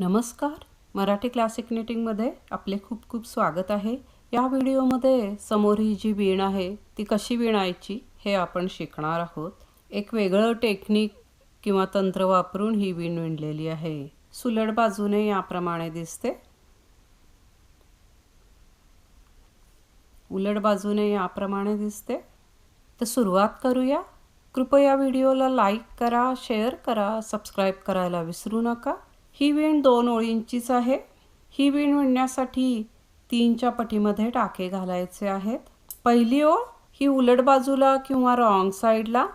नमस्कार. मराठी क्लासिक निटिंगमध्ये आपले खूप खूप स्वागत आहे. या व्हिडिओमध्ये समोर ही जी वीण आहे ती कशी विणायची हे आपण शिकणार आहोत. एक वेगळं टेक्निक किंवा तंत्र वापरून ही वीण विणलेली आहे. सुलड बाजूने याप्रमाणे दिसते. उलट बाजूने याप्रमाणे दिसते. तर सुरुवात करूया. कृपया व्हिडिओला लाईक करा शेअर करा सबस्क्राईब करायला विसरू नका. ही विण दोन ओळींचीच आहे. ही विण विणण्यासाठी तीनच्या पटीमध्ये टाके घालायचे आहेत. पहिली ओळ ही उलट बाजूला किंवा रॉंग साईडला.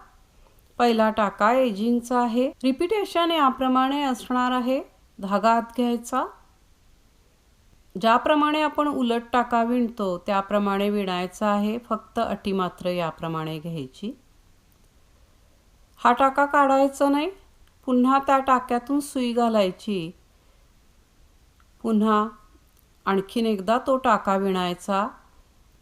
पहिला टाका एजिंगचा आहे. रिपिटेशन याप्रमाणे असणार आहे. धागा आत घ्यायचा. ज्याप्रमाणे आपण उलट टाका विणतो त्याप्रमाणे विणायचा आहे. फक्त अटी मात्र याप्रमाणे घ्यायची. हा टाका काढायचा नाही. पुन्हा त्या टाक्यातून सुई घालायची. पुन्हा आणखीन एकदा तो टाका विणायचा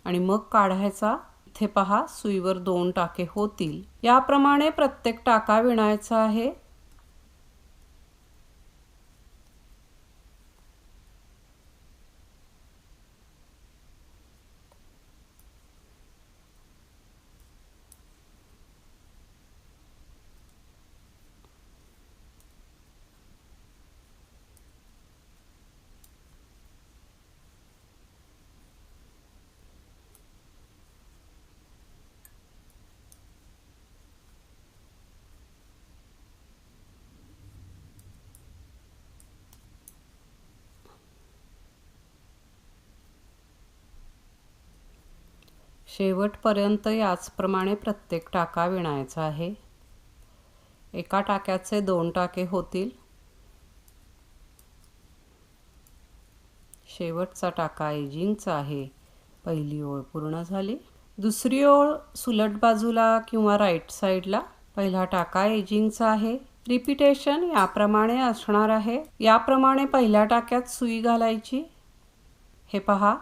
आणि मग काढायचा. इथे पहा सुईवर दोन टाके होतील. याप्रमाणे प्रत्येक टाका विणायचा आहे. शेवटपर्यंत याचप्रमाणे प्रत्येक टाका विणायचा आहे. एका टाक्याचे दोन टाके होतील. शेवटचा टाका एजिंगचा आहे. पहिली ओळ पूर्ण झाली. दुसरी ओळ सुलट बाजूला किंवा राईट साईडला. पहिला टाका एजिंगचा आहे. रिपिटेशन याप्रमाणे असणार आहे. याप्रमाणे पहिल्या टाक्यात सुई घालायची. हे पहा.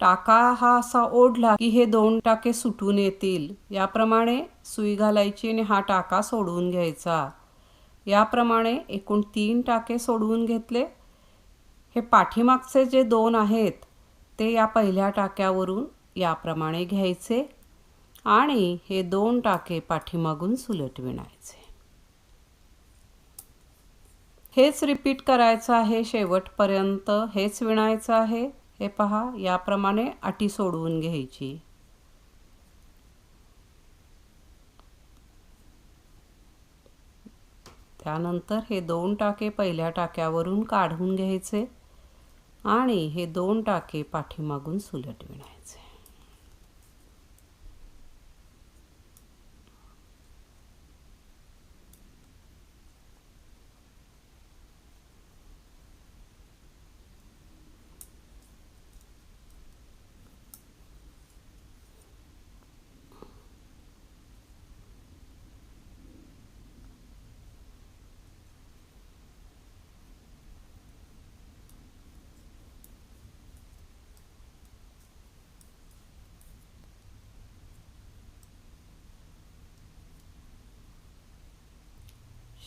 टाका हा असा ओढला की हे दोन टाके सुटून येतील. याप्रमाणे सुई घालायची आणि हा टाका सोडवून घ्यायचा. याप्रमाणे एकूण तीन टाके सोडवून घेतले. हे पाठीमागचे जे दोन आहेत ते या पहिल्या टाक्यावरून याप्रमाणे घ्यायचे आणि हे दोन टाके पाठीमागून सुलट विणायचे. हेच रिपीट करायचं आहे. शेवटपर्यंत हेच विणायचं आहे. हे पहा याप्रमाणे अटी सोडवून घ्यायची. त्यानंतर हे दोन टाके पहिल्या टाक्यावरून काढून घ्यायचे आणि हे दोन टाके पाठीमागून सुलट विणायचे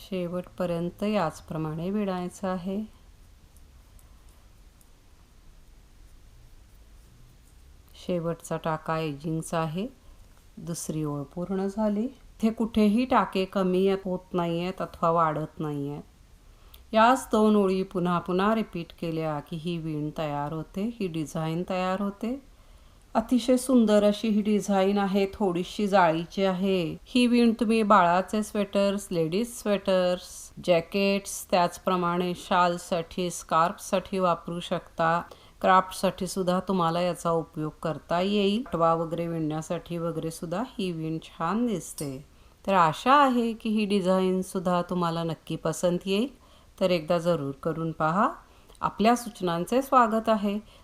शेवटपर्यंत याचप्रमाणे विणायचं आहे. शेवटचा टाका एजिंगचा आहे. दुसरी ओळ पूर्ण झाली. इथे कुठेही टाके कमी होत नाही आहेत अथवा वाढत नाही आहेत याच दोन ओळी पुन्हा पुन्हा रिपीट केल्या की ही विण तयार होते ही डिझाईन तयार होते. अतिशय सुंदर अशी ही डिझाईन आहे थोडीशी जाळीची आहे. ही विण तुम्ही बाळाचे स्वेटर्स लेडीज स्वेटर्स जॅकेट्स त्याचप्रमाणे शालसाठी स्कार्फसाठी वापरू शकता. क्राफ्टसाठी सुद्धा तुम्हाला याचा उपयोग करता येईल. टवा वगैरे विणण्यासाठी वगैरे सुद्धा ही विण छान दिसते. तर आशा आहे की ही डिझाईन सुद्धा तुम्हाला नक्की पसंत येईल. तर एकदा जरूर करून पहा. आपल्या सूचनांचे स्वागत आहे.